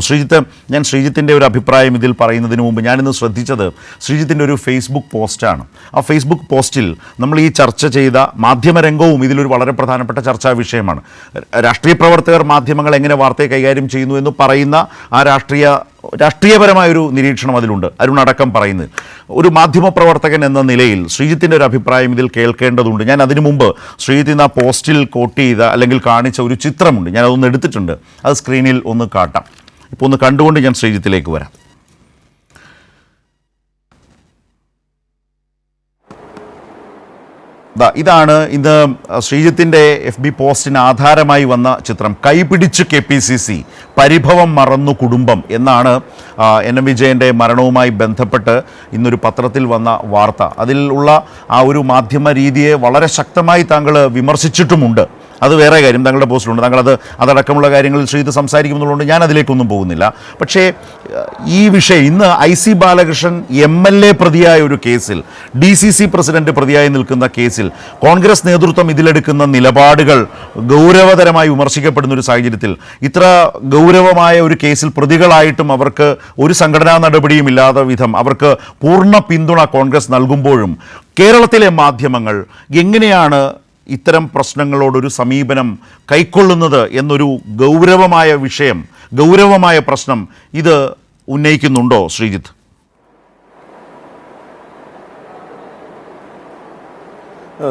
ശ്രീജിത്ത് ഞാൻ ശ്രീജിത്തിന്റെ ഒരു അഭിപ്രായം ഇതിൽ പറയുന്നതിന് മുമ്പ് ഞാനിന്ന് ശ്രദ്ധിച്ചത് ശ്രീജിത്തിന്റെ ഒരു ഫേസ്ബുക്ക് പോസ്റ്റാണ് ആ ഫേസ്ബുക്ക് പോസ്റ്റിൽ നമ്മൾ ഈ ചർച്ച ചെയ്ത മാധ്യമരംഗവും ഇതിലൊരു വളരെ പ്രധാനപ്പെട്ട ചർച്ചാ വിഷയമാണ്. രാഷ്ട്രീയ പ്രവർത്തകർ മാധ്യമങ്ങൾ എങ്ങനെ വാർത്തയെ കൈകാര്യം ചെയ്യുന്നു എന്ന് പറയുന്ന ആ രാഷ്ട്രീയ രാഷ്ട്രീയപരമായൊരു നിരീക്ഷണം അതിലുണ്ട്. അരുണടക്കം പറയുന്നത്. ഒരു മാധ്യമപ്രവർത്തകൻ എന്ന നിലയിൽ ശ്രീജിത്തിന്റെ ഒരു അഭിപ്രായം ഇതിൽ കേൾക്കേണ്ടതുണ്ട്. ഞാൻ അതിനു മുമ്പ് ശ്രീജിത്ത് ഇന്ന് ആ പോസ്റ്റിൽ കോട്ട് ചെയ്ത അല്ലെങ്കിൽ കാണിച്ച ഒരു ചിത്രമുണ്ട്. ഞാൻ അതൊന്ന് എടുത്തിട്ടുണ്ട്. അത് സ്ക്രീനിൽ ഒന്ന് കാട്ടാം. ഇപ്പോൾ ഒന്ന് കണ്ടുകൊണ്ട് ഞാൻ ശ്രീജിത്തിലേക്ക് വരാം. ഇതാണ് ഇന്ന് ശ്രീജിത്തിന്റെ എഫ് ബി പോസ്റ്റിന് ആധാരമായി വന്ന ചിത്രം. കൈപിടിച്ച് കെ പി സി സി പരിഭവം മറന്നു കുടുംബം എന്നാണ് എൻ എം വിജയന്റെ മരണവുമായി ബന്ധപ്പെട്ട് ഇന്നൊരു പത്രത്തിൽ വന്ന വാർത്ത. അതിലുള്ള ആ ഒരു മാധ്യമ രീതിയെ വളരെ ശക്തമായി താങ്കൾ വിമർശിച്ചിട്ടുമുണ്ട്. അത് വേറെ കാര്യം. തങ്ങളുടെ പോസ്റ്റിലുണ്ട്. താങ്കളത് അതടക്കമുള്ള കാര്യങ്ങളിൽ ശ്രീത് സംസാരിക്കുമെന്നുള്ളതുകൊണ്ട് ഞാൻ അതിലേക്കൊന്നും പോകുന്നില്ല. പക്ഷേ ഈ വിഷയം ഇന്ന് I C Balakrishnan M L A പ്രതിയായ ഒരു കേസിൽ ഡി സി സി പ്രസിഡന്റ് പ്രതിയായി നിൽക്കുന്ന കേസിൽ കോൺഗ്രസ് നേതൃത്വം ഇതിലെടുക്കുന്ന നിലപാടുകൾ ഗൗരവതരമായി വിമർശിക്കപ്പെടുന്ന ഒരു സാഹചര്യത്തിൽ ഇത്ര ഗൗരവമായ ഒരു കേസിൽ പ്രതികളായിട്ടും അവർക്ക് ഒരു സംഘടനാ നടപടിയും ഇല്ലാത്ത വിധം അവർക്ക് പൂർണ പിന്തുണ കോൺഗ്രസ് നൽകുമ്പോഴും കേരളത്തിലെ മാധ്യമങ്ങൾ എങ്ങനെയാണ് ഇത്തരം പ്രശ്നങ്ങളോടൊരു സമീപനം കൈക്കൊള്ളുന്നത് എന്നൊരു ഗൗരവമായ വിഷയം ഗൗരവമായ പ്രശ്നം ഇത് ഉന്നയിക്കുന്നുണ്ടോ ശ്രീജിത്ത്?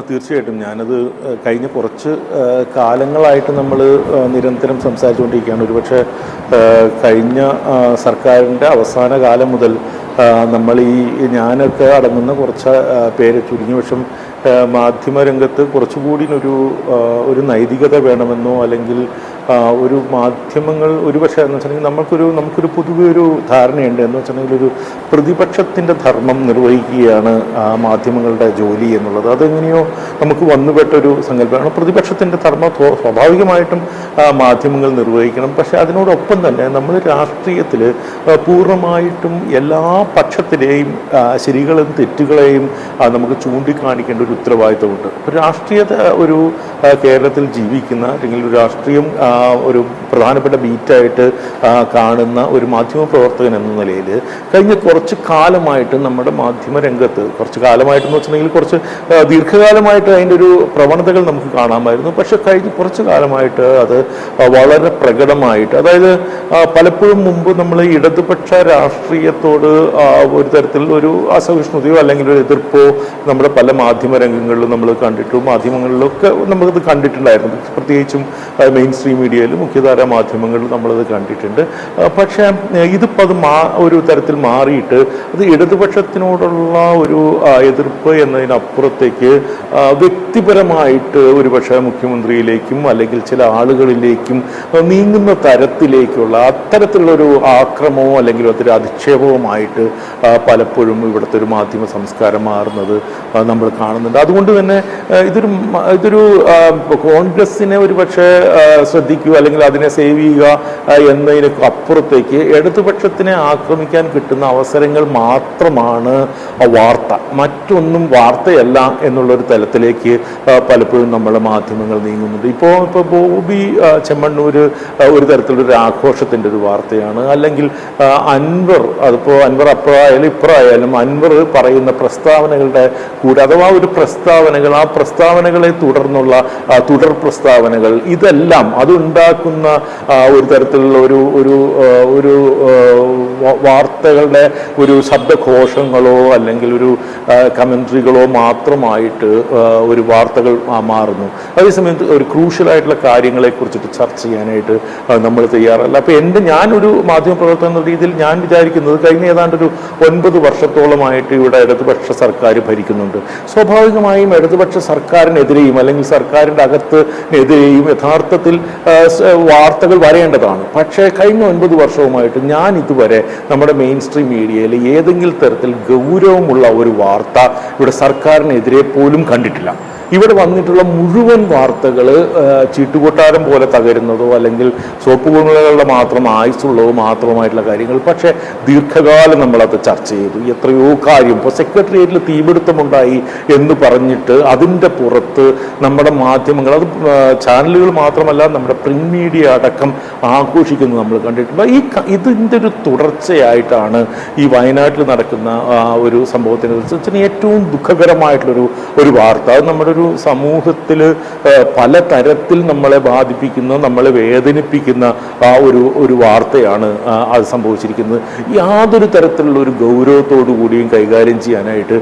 തീർച്ചയായിട്ടും. ഞാനത് കഴിഞ്ഞ കുറച്ച് കാലങ്ങളായിട്ട് നമ്മൾ നിരന്തരം സംസാരിച്ചുകൊണ്ടിരിക്കുകയാണ്. ഒരുപക്ഷെ കഴിഞ്ഞ സർക്കാരിന്റെ അവസാന കാലം മുതൽ നമ്മൾ ഈ ഞാനൊക്കെ അടങ്ങുന്ന കുറച്ച് പേര് ചുരുങ്ങിയ പക്ഷം മാധ്യമരംഗത്ത് കുറച്ചുകൂടി ഒരു ഒരു നൈതികത വേണമെന്നോ അല്ലെങ്കിൽ ഒരു മാധ്യമങ്ങൾ ഒരു പക്ഷേ എന്ന് വെച്ചിട്ടുണ്ടെങ്കിൽ നമുക്കൊരു നമുക്കൊരു പൊതുവെ ഒരു ധാരണയുണ്ട്. എന്ന് വെച്ചിട്ടുണ്ടെങ്കിൽ ഒരു പ്രതിപക്ഷത്തിന്റെ ധർമ്മം നിർവഹിക്കുകയാണ് ആ, മാധ്യമങ്ങളുടെ ജോലി എന്നുള്ളത്. അതെങ്ങനെയോ നമുക്ക് വന്നുപെട്ടൊരു സങ്കല്പമാണ്. പ്രതിപക്ഷത്തിന്റെ ധർമ്മം സ്വാഭാവികമായിട്ടും മാധ്യമങ്ങൾ നിർവഹിക്കണം. പക്ഷേ അതിനോടൊപ്പം തന്നെ നമ്മൾ രാഷ്ട്രീയത്തിൽ പൂർണമായിട്ടും എല്ലാ പക്ഷത്തിലെയും ശരികളും തെറ്റുകളെയും നമുക്ക് ചൂണ്ടിക്കാണിക്കേണ്ട ഒരു ഉത്തരവാദിത്തമുണ്ട്. രാഷ്ട്രീയ ഒരു കേരളത്തിൽ ജീവിക്കുന്ന അല്ലെങ്കിൽ രാഷ്ട്രീയം ഒരു പ്രധാനപ്പെട്ട ബീറ്റായിട്ട് കാണുന്ന ഒരു മാധ്യമ പ്രവർത്തകൻ എന്ന നിലയിൽ കഴിഞ്ഞ കുറച്ച് കാലമായിട്ട് നമ്മുടെ മാധ്യമ രംഗത്ത് കുറച്ച് കാലമായിട്ടെന്ന് വെച്ചിട്ടുണ്ടെങ്കിൽ കുറച്ച് ദീർഘകാലമായിട്ട് അതിന്റെ ഒരു പ്രവണതകൾ നമുക്ക് കാണാമായിരുന്നു. പക്ഷെ കഴിഞ്ഞ കുറച്ച് കാലമായിട്ട് അത് വളരെ പ്രകടമായിട്ട് അതായത് പലപ്പോഴും മുമ്പ് നമ്മൾ ഇടതുപക്ഷ രാഷ്ട്രീയത്തോട് ഒരു തരത്തിൽ ഒരു അസഹിഷ്ണുതയോ അല്ലെങ്കിൽ ഒരു എതിർപ്പോ നമ്മുടെ പല മാധ്യമ രംഗങ്ങളിലും നമ്മൾ കണ്ടിട്ടു മാധ്യമങ്ങളിലൊക്കെ നമുക്കത് കണ്ടിട്ടുണ്ടായിരുന്നു. പ്രത്യേകിച്ചും മെയിൻ സ്ട്രീം മീഡിയയിൽ മുഖ്യധാര മാധ്യമങ്ങളിൽ നമ്മളത് കണ്ടിട്ടുണ്ട്. പക്ഷേ ഇതിപ്പോൾ അത് മാ ഒരു തരത്തിൽ മാറിയിട്ട് അത് ഇടതുപക്ഷത്തിനോടുള്ള ഒരു എതിർപ്പ് എന്നതിനപ്പുറത്തേക്ക് വ്യക്തിപരമായിട്ട് ഒരുപക്ഷെ മുഖ്യമന്ത്രിയിലേക്കും അല്ലെങ്കിൽ ചില ആളുകളിലേക്കും നീങ്ങുന്ന തരത്തിലേക്കുള്ള അത്തരത്തിലുള്ള ഒരു ആക്രമവും അല്ലെങ്കിൽ അതൊരു അധിക്ഷേപവുമായിട്ട് പലപ്പോഴും ഇവിടുത്തെ ഒരു മാധ്യമ സംസ്കാരം മാറുന്നത് നമ്മൾ കാണുന്നുണ്ട്. അതുകൊണ്ട് തന്നെ ഇതൊരു ഇതൊരു കോൺഗ്രസിനെ ഒരു പക്ഷേ ശ്രദ്ധിക്കുക അല്ലെങ്കിൽ അതിനെ സേവ് ചെയ്യുക എന്നതിന് അപ്പുറത്തേക്ക് ഇടതുപക്ഷത്തിനെ ആക്രമിക്കാൻ കിട്ടുന്ന അവസരങ്ങൾ മാത്രമാണ് വാർത്ത. മറ്റൊന്നും വാർത്തയല്ല എന്നുള്ളൊരു തലത്തിലേക്ക് പലപ്പോഴും നമ്മൾ മാധ്യമങ്ങൾ നീങ്ങുന്നുണ്ട്. ഇപ്പോൾ ഇപ്പോൾ ബോബി ചെമ്മണ്ണൂർ ഒരു തരത്തിലൊരു ആഘോഷത്തിന്റെ ഒരു വാർത്തയാണ്. അല്ലെങ്കിൽ അൻവർ അതിപ്പോൾ അൻവർ അപ്പുറമായാലും ഇപ്പുറമായാലും അൻവർ പറയുന്ന പ്രസ്താവനകളുടെ കൂടെ അഥവാ ഒരു പ്രസ്താവനകൾ ആ പ്രസ്താവനകളെ തുടർന്നുള്ള തുടർ പ്രസ്താവനകൾ ഇതെല്ലാം അതുണ്ടാക്കുന്ന ആ, ഒരു തരത്തിലുള്ള ഒരു ഒരു ഒരു വാർത്തകളുടെ ഒരു ശബ്ദഘോഷങ്ങളോ അല്ലെങ്കിൽ ഒരു കമൻട്രികളോ മാത്രമായിട്ട് ഒരു വാർത്തകൾ മാറുന്നു. അതേസമയത്ത് ഒരു ക്രൂഷ്യലായിട്ടുള്ള കാര്യങ്ങളെക്കുറിച്ചിട്ട് ചർച്ച ചെയ്യാനായിട്ട് നമ്മൾ തയ്യാറല്ല. അപ്പോൾ എന്റെ ഞാനൊരു മാധ്യമപ്രവർത്തകൻ എന്ന രീതിയിൽ ഞാൻ വിചാരിക്കുന്നത് കഴിഞ്ഞ ഏതാണ്ട് ഒരു ഒൻപത് വർഷത്തോളമായിട്ട് ഇവിടെ ഇടതുപക്ഷ സർക്കാർ ഭരിക്കുന്നുണ്ട്. സ്വാഭാവികമായും ഇടതുപക്ഷ സർക്കാരിനെതിരെയും അല്ലെങ്കിൽ സർക്കാരിന്റെ അകത്തിനെതിരെയും യഥാർത്ഥത്തിൽ വാർത്തകൾ വരേണ്ടതാണ്. പക്ഷേ കഴിഞ്ഞ ഒൻപത് വർഷവുമായിട്ട് ഞാൻ ഇതുവരെ നമ്മുടെ മെയിൻ സ്ട്രീം മീഡിയയിൽ ഏതെങ്കിലും തരത്തിൽ ഗൗരവമുള്ള ഒരു വാർത്ത ഇവിടെ സർക്കാരിനെതിരെ പോലും കണ്ടിട്ടില്ല. ഇവിടെ വന്നിട്ടുള്ള മുഴുവൻ വാർത്തകൾ ചീട്ടുകൊട്ടാരം പോലെ തകരുന്നതോ അല്ലെങ്കിൽ സോപ്പ് കുമിളകളുടെ മാത്രം ആയുസുള്ളതോ മാത്രമായിട്ടുള്ള കാര്യങ്ങൾ. പക്ഷേ ദീർഘകാലം നമ്മളത് ചർച്ച ചെയ്തു. എത്രയോ കാര്യം ഇപ്പോൾ സെക്രട്ടേറിയറ്റിൽ തീപിടുത്തമുണ്ടായി എന്ന് പറഞ്ഞിട്ട് അതിന്റെ പുറത്ത് നമ്മുടെ മാധ്യമങ്ങൾ അത് ചാനലുകൾ മാത്രമല്ല നമ്മുടെ പ്രിന്റ് മീഡിയ അടക്കം ആഘോഷിക്കുന്നത് നമ്മൾ കണ്ടിട്ടുണ്ട്. ഈ ഇതിന്റെ ഒരു തുടർച്ചയായിട്ടാണ് ഈ വയനാട്ടിൽ നടക്കുന്ന ഒരു സംഭവത്തിനെ കുറിച്ച് ഏറ്റവും ദുഃഖകരമായിട്ടുള്ളൊരു ഒരു വാർത്ത. അത് നമ്മുടെ സമൂഹത്തിൽ പല തരത്തിൽ നമ്മളെ ബാധിപ്പിക്കുന്ന നമ്മളെ വേദനിപ്പിക്കുന്ന ആ ഒരു ഒരു വാർത്തയാണ് അത് സംഭവിച്ചിരിക്കുന്നത്. യാതൊരു തരത്തിലുള്ള ഒരു ഗൗരവത്തോടു കൂടിയും കൈകാര്യം ചെയ്യാനായിട്ട്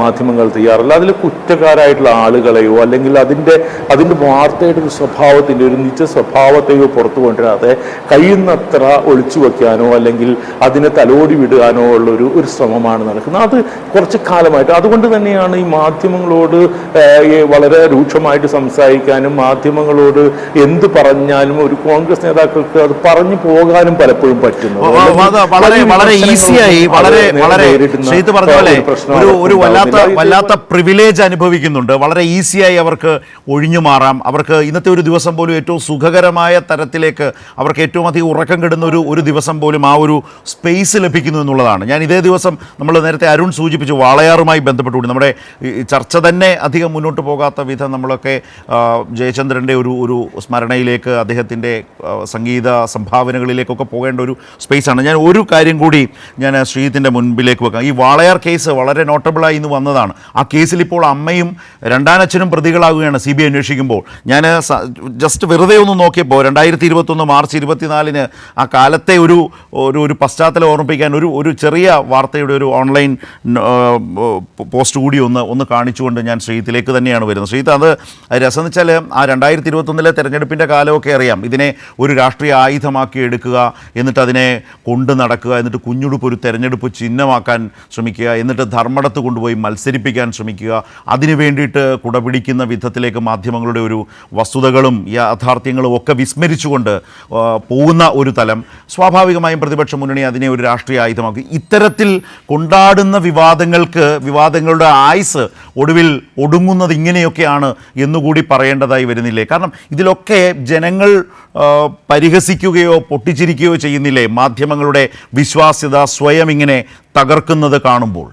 മാധ്യമങ്ങൾ തയ്യാറല്ല. അതിൽ കുറ്റക്കാരായിട്ടുള്ള ആളുകളെയോ അല്ലെങ്കിൽ അതിന്റെ അതിന്റെ വാർത്തയുടെ ഒരു സ്വഭാവത്തിന്റെ ഒരു നിജ സ്വഭാവത്തെയോ പുറത്തു കൊണ്ടുവരാതെ കഴിയുന്നത്ര ഒളിച്ചു വയ്ക്കാനോ അല്ലെങ്കിൽ അതിനെ തലോടി വിടുവാനോ ഉള്ള ഒരു ഒരു ശ്രമമാണ് നടക്കുന്നത്. അത് കുറച്ച് കാലമായിട്ട്. അതുകൊണ്ട് തന്നെയാണ് ഈ മാധ്യമങ്ങളോട് വളരെ രൂക്ഷമായിട്ട് സംസാരിക്കാനും മാധ്യമങ്ങളോട് എന്ത് പറഞ്ഞാലും ഒരു കോൺഗ്രസ് നേതാക്കൾക്ക് അത് പറഞ്ഞു പോകാനും പലപ്പോഴും അത് വളരെ വളരെ ഈസിയായി വളരെ വളരെ പറഞ്ഞ പോലെ ഒരു വല്ലാത്ത വല്ലാത്ത പ്രിവിലേജ് അനുഭവിക്കുന്നുണ്ട്. വളരെ ഈസിയായി അവർക്ക് ഒഴിഞ്ഞു മാറാം. അവർക്ക് ഇന്നത്തെ ഒരു ദിവസം പോലും ഏറ്റവും സുഖകരമായ തരത്തിലേക്ക് അവർക്ക് ഏറ്റവും അധികം ഉറക്കം കിടുന്ന ഒരു ഒരു ദിവസം പോലും ആ ഒരു സ്പേസ് ലഭിക്കുന്നു എന്നുള്ളതാണ്. ഞാൻ ഇതേ ദിവസം നമ്മൾ നേരത്തെ അരുൺ സൂചിപ്പിച്ചു വാളയാറുമായി ബന്ധപ്പെട്ടുകൂടി നമ്മുടെ ചർച്ച തന്നെ അധികം മുന്നോട്ട് പോകാത്ത വിധം നമ്മളൊക്കെ ജയചന്ദ്രന്റെ ഒരു ഒരു സ്മരണയിലേക്ക് അദ്ദേഹത്തിന്റെ സംഗീത സംഭാവനകളിലേക്കൊക്കെ പോകേണ്ട ഒരു സ്പേസാണ്. ഞാൻ ഒരു കാര്യം കൂടി ഞാൻ ശ്രീജിത്തിന്റെ മുൻപിലേക്ക് വെക്കാം. ഈ വാളയാർ കേസ് വളരെ നോട്ടബിളായി ഇന്ന് വന്നതാണ്. ആ കേസിൽ ഇപ്പോൾ അമ്മയും രണ്ടാനച്ഛനും പ്രതികളാകുകയാണ് സി ബി ഐ അന്വേഷിക്കുമ്പോൾ. ഞാൻ ജസ്റ്റ് വെറുതെ ഒന്ന് നോക്കിയപ്പോൾ രണ്ടായിരത്തി ഇരുപത്തൊന്ന് മാർച്ച് ഇരുപത്തിനാലിന് ആ കാലത്തെ ഒരു ഒരു ഒരു പശ്ചാത്തലം ഓർമ്മിപ്പിക്കാൻ ഒരു ഒരു ചെറിയ വാർത്തയുടെ ഒരു ഓൺലൈൻ പോസ്റ്റ് കൂടി ഒന്ന് ഒന്ന് കാണിച്ചുകൊണ്ട് ഞാൻ ശ്രീജിത്തിലേക്ക് തന്നെയാണ് വരുന്നത്. ശ്രീത അത് രസം വെച്ചാൽ ആ രണ്ടായിരത്തി ഇരുപത്തൊന്നിലെ തെരഞ്ഞെടുപ്പിന്റെ കാലമൊക്കെ അറിയാം. ഇതിനെ ഒരു രാഷ്ട്രീയ ആയുധമാക്കി എടുക്കുക എന്നിട്ട് അതിനെ കൊണ്ടു നടക്കുക എന്നിട്ട് കുഞ്ഞുടുപ്പ് ഒരു തെരഞ്ഞെടുപ്പ് ചിഹ്നമാക്കാൻ ശ്രമിക്കുക എന്നിട്ട് ധർമ്മടത്ത് കൊണ്ടുപോയി മത്സരിപ്പിക്കാൻ ശ്രമിക്കുക. അതിനു വേണ്ടിയിട്ട് കുടപിടിക്കുന്ന വിധത്തിലേക്ക് മാധ്യമങ്ങളുടെ ഒരു വസ്തുതകളും യാഥാർത്ഥ്യങ്ങളും ഒക്കെ വിസ്മരിച്ചുകൊണ്ട് പോകുന്ന ഒരു തലം. സ്വാഭാവികമായും പ്രതിപക്ഷ മുന്നണി അതിനെ ഒരു രാഷ്ട്രീയ ആയുധമാക്കി. ഇത്തരത്തിൽ കൊണ്ടാടുന്ന വിവാദങ്ങൾക്ക് വിവാദങ്ങളുടെ ആയുസ് ഒടുവിൽ ഒടുങ്ങുന്നത് ഇങ്ങനെയൊക്കെയാണ് എന്നുകൂടി പറയേണ്ടതായി വരുന്നില്ലേ? കാരണം ഇതിലൊക്കെ ജനങ്ങൾ പരിഹസിക്കുകയോ പൊട്ടിച്ചിരിക്കുകയോ ചെയ്യുന്നില്ലേ? മാധ്യമങ്ങളുടെ വിശ്വാസ്യത സ്വയം ഇങ്ങനെ തകർക്കുന്നത് കാണുമ്പോൾ.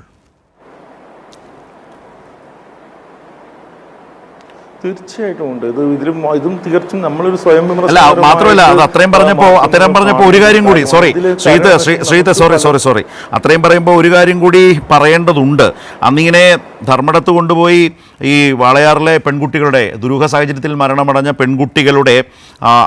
തീർച്ചയായിട്ടും ഉണ്ട്. ഇത് ഇതിലും ഇതും തീർച്ചയായും നമ്മളൊരു സ്വയം അല്ല മാത്രമല്ല അത് അത്രയും പറഞ്ഞപ്പോൾ അത്രയും പറഞ്ഞപ്പോൾ ഒരു കാര്യം കൂടി. Sorry Sreeth Sree Sreeth sorry sorry sorry അത്രയും പറയുമ്പോൾ ഒരു കാര്യം കൂടി പറയേണ്ടതുണ്ട്. അന്നിങ്ങനെ ധർമ്മടത്ത് കൊണ്ടുപോയി ഈ വാളയാറിലെ പെൺകുട്ടികളുടെ ദുരൂഹ സാഹചര്യത്തിൽ മരണമടഞ്ഞ പെൺകുട്ടികളുടെ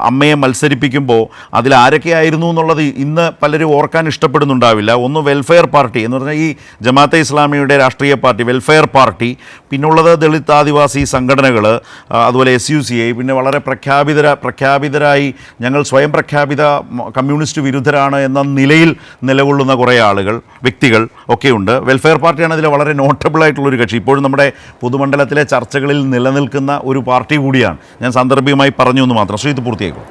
അമ്മയെ മത്സരിപ്പിക്കുമ്പോൾ അതിൽ ആരൊക്കെയായിരുന്നു എന്നുള്ളത് ഇന്ന് പലരും ഓർക്കാൻ ഇഷ്ടപ്പെടുന്നുണ്ടാവില്ല. ഒന്ന് വെൽഫെയർ പാർട്ടി എന്ന് പറഞ്ഞാൽ ഈ ജമാഅത്തെ ഇസ്ലാമിയുടെ രാഷ്ട്രീയ പാർട്ടി വെൽഫെയർ പാർട്ടി പിന്നുള്ളത് ദളിത് ആദിവാസി സംഘടനകൾ അതുപോലെ എസ് യു സി ഐ പിന്നെ വളരെ പ്രഖ്യാപിതര പ്രഖ്യാപിതരായി ഞങ്ങൾ സ്വയം പ്രഖ്യാപിത കമ്മ്യൂണിസ്റ്റ് വിരുദ്ധരാണ് എന്ന നിലയിൽ നിലകൊള്ളുന്ന കുറേ ആളുകൾ വ്യക്തികൾ ഒക്കെയുണ്ട്. വെൽഫെയർ പാർട്ടിയാണ് അതിൽ വളരെ ഒരു കക്ഷി ഇപ്പോഴും നമ്മുടെ പൊതുമണ്ഡലത്തിലെ ചർച്ചകളിൽ നിലനിൽക്കുന്ന ഒരു പാർട്ടി കൂടിയാണ്. ഞാൻ സാന്ദർഭികമായി പറഞ്ഞു എന്ന് മാത്രം. ശ്രീ ഇത് പൂർത്തിയാക്കും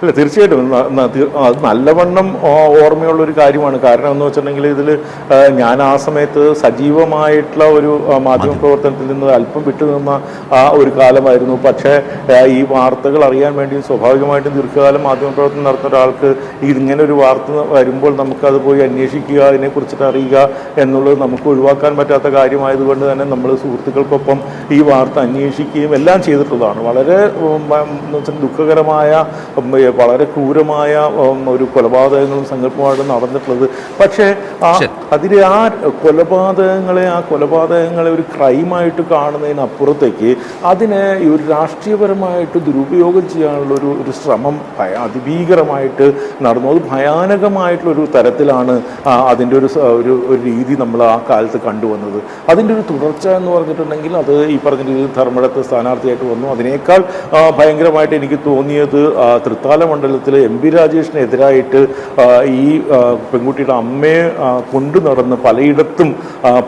അല്ല തീർച്ചയായിട്ടും. അത് നല്ലവണ്ണം ഓർമ്മയുള്ള ഒരു കാര്യമാണ്. കാരണം എന്ന് വെച്ചിട്ടുണ്ടെങ്കിൽ ഇതിൽ ഞാൻ ആ സമയത്ത് സജീവമായിട്ടുള്ള ഒരു മാധ്യമ പ്രവർത്തനത്തിൽ നിന്ന് അല്പം വിട്ടുനിന്ന ആ ഒരു കാലമായിരുന്നു. പക്ഷേ ഈ വാർത്തകൾ അറിയാൻ വേണ്ടി സ്വാഭാവികമായിട്ടും ദീർഘകാലം മാധ്യമ പ്രവർത്തനം നടത്തുന്ന ഒരാൾക്ക് ഇങ്ങനെ ഒരു വാർത്ത വരുമ്പോൾ നമുക്കത് പോയി അന്വേഷിക്കുക അതിനെക്കുറിച്ചിട്ട് അറിയുക എന്നുള്ളത് നമുക്ക് ഒഴിവാക്കാൻ പറ്റാത്ത കാര്യമായതുകൊണ്ട് തന്നെ നമ്മൾ സുഹൃത്തുക്കൾക്കൊപ്പം ഈ വാർത്ത അന്വേഷിക്കുകയും എല്ലാം ചെയ്തിട്ടുള്ളതാണ്. വളരെ ദുഃഖകരമായ വളരെ ക്രൂരമായ ഒരു കൊലപാതകങ്ങളും സങ്കല്പമായിട്ട് നടന്നിട്ടുള്ളത്. പക്ഷേ ആ അതിൽ ആ കൊലപാതകങ്ങളെ ആ കൊലപാതകങ്ങളെ ഒരു ക്രൈമായിട്ട് കാണുന്നതിനപ്പുറത്തേക്ക് അതിനെ ഒരു രാഷ്ട്രീയപരമായിട്ട് ദുരുപയോഗം ചെയ്യാനുള്ള ഒരു ഒരു ശ്രമം അതിഭീകരമായിട്ട് നടന്നു. അത് ഭയാനകമായിട്ടുള്ളൊരു തരത്തിലാണ് അതിന്റെ ഒരു ഒരു രീതി നമ്മൾ ആ കാലത്ത് കണ്ടുവന്നത്. അതിന്റെ ഒരു തുടർച്ച എന്ന് പറഞ്ഞിട്ടുണ്ടെങ്കിൽ അത് ഈ പറഞ്ഞ രീതിയിൽ ധർമ്മടത്ത് സ്ഥാനാർത്ഥിയായിട്ട് വന്നു. അതിനേക്കാൾ ഭയങ്കരമായിട്ട് എനിക്ക് തോന്നിയത് ആ, തൃത്താല കലാലമണ്ഡലത്തിൽ എം പി രാജേഷിനെതിരായിട്ട് ഈ പെൺകുട്ടിയുടെ അമ്മയെ കൊണ്ടു നടന്ന് പലയിടത്തും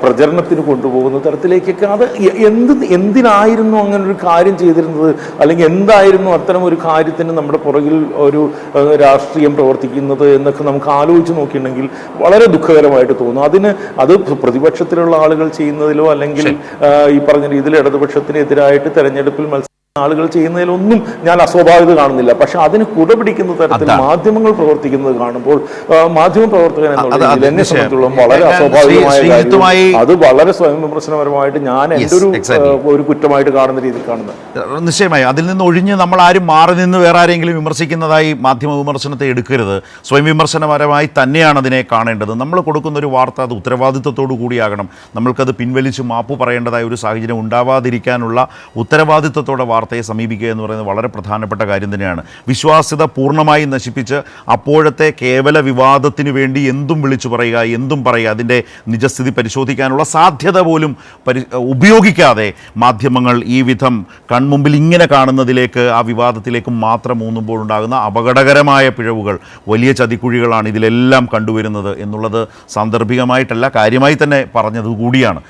പ്രചരണത്തിന് കൊണ്ടുപോകുന്ന തരത്തിലേക്കൊക്കെ അത് എന്ത് എന്തിനായിരുന്നു അങ്ങനെ ഒരു കാര്യം ചെയ്തിരുന്നത്? അല്ലെങ്കിൽ എന്തായിരുന്നു അത്തരം ഒരു കാര്യത്തിന് നമ്മുടെ പുറകിൽ ഒരു രാഷ്ട്രീയം പ്രവർത്തിക്കുന്നത് എന്നൊക്കെ നമുക്ക് ആലോചിച്ച് നോക്കിയിട്ടുണ്ടെങ്കിൽ വളരെ ദുഃഖകരമായിട്ട് തോന്നും. അതിന് അത് പ്രതിപക്ഷത്തിലുള്ള ആളുകൾ ചെയ്യുന്നതിലോ അല്ലെങ്കിൽ ഈ പറഞ്ഞ രീതിയിൽ ഇടതുപക്ഷത്തിനെതിരായിട്ട് തെരഞ്ഞെടുപ്പിൽ മത്സരം ആളുകൾ ചെയ്യുന്നതിലൊന്നും ഞാൻ അസ്വാഭാവികത കാണുന്നില്ല. പക്ഷെ അതിന് കുടപിടിക്കുന്ന തരത്തിൽ മാധ്യമങ്ങൾ പ്രവർത്തിക്കുന്നത് കാണുമ്പോൾ മാധ്യമ പ്രവർത്തകൻ എന്നെ സംബന്ധിച്ചോളം സംബന്ധിച്ചിടത്തോളം വളരെ അസ്വാഭാവികമായ. അത് വളരെ സ്വയം വിമർശനപരമായിട്ട് ഞാൻ എന്റെ ഒരു ഒരു കുറ്റമായിട്ട് കാണുന്ന രീതിയിൽ കാണുന്നത്. നിശ്ചയമായി. അതിൽ നിന്ന് ഒഴിഞ്ഞ് നമ്മൾ ആരും മാറി നിന്ന് വേറെ ആരെങ്കിലും വിമർശിക്കുന്നതായി മാധ്യമ വിമർശനത്തെ എടുക്കരുത്. സ്വയം വിമർശനപരമായി തന്നെയാണ് അതിനെ കാണേണ്ടത്. നമ്മൾ കൊടുക്കുന്ന ഒരു വാർത്ത അത് ഉത്തരവാദിത്വത്തോടു കൂടിയാകണം. നമ്മൾക്കത് പിൻവലിച്ച് മാപ്പ് പറയേണ്ടതായ ഒരു സാഹചര്യം ഉണ്ടാവാതിരിക്കാനുള്ള ഉത്തരവാദിത്വത്തോടെ വാർത്തയെ സമീപിക്കുക എന്ന് പറയുന്നത് വളരെ പ്രധാനപ്പെട്ട കാര്യം തന്നെയാണ്. വിശ്വാസ്യത പൂർണമായി നശിപ്പിച്ച് അപ്പോഴത്തെ കേവല വിവാദത്തിന് വേണ്ടി എന്തും വിളിച്ചു പറയുക എന്തും പറയുക അതിന്റെ നിജസ്ഥിതി പരിശോധിക്കാനുള്ള സാധ്യത പോലും പരി ഉപയോഗിക്കാതെ മാധ്യമങ്ങൾ ഈ വിധം കൺമുമ്പിൽ ഇങ്ങനെ കാണുന്നതിലേക്ക് ആ വിവാദത്തിലേക്ക് മാത്രം ഊന്നുമ്പോൾ ഉണ്ടാകുന്ന അപകടകരമായ പിഴവുകൾ വലിയ ചതിക്കുഴികളാണ് ഇതിലെല്ലാം കണ്ടുവരുന്നത് എന്നുള്ളത് സാന്ദർഭികമായിട്ടല്ല കാര്യമായി തന്നെ പറഞ്ഞത് കൂടിയാണ്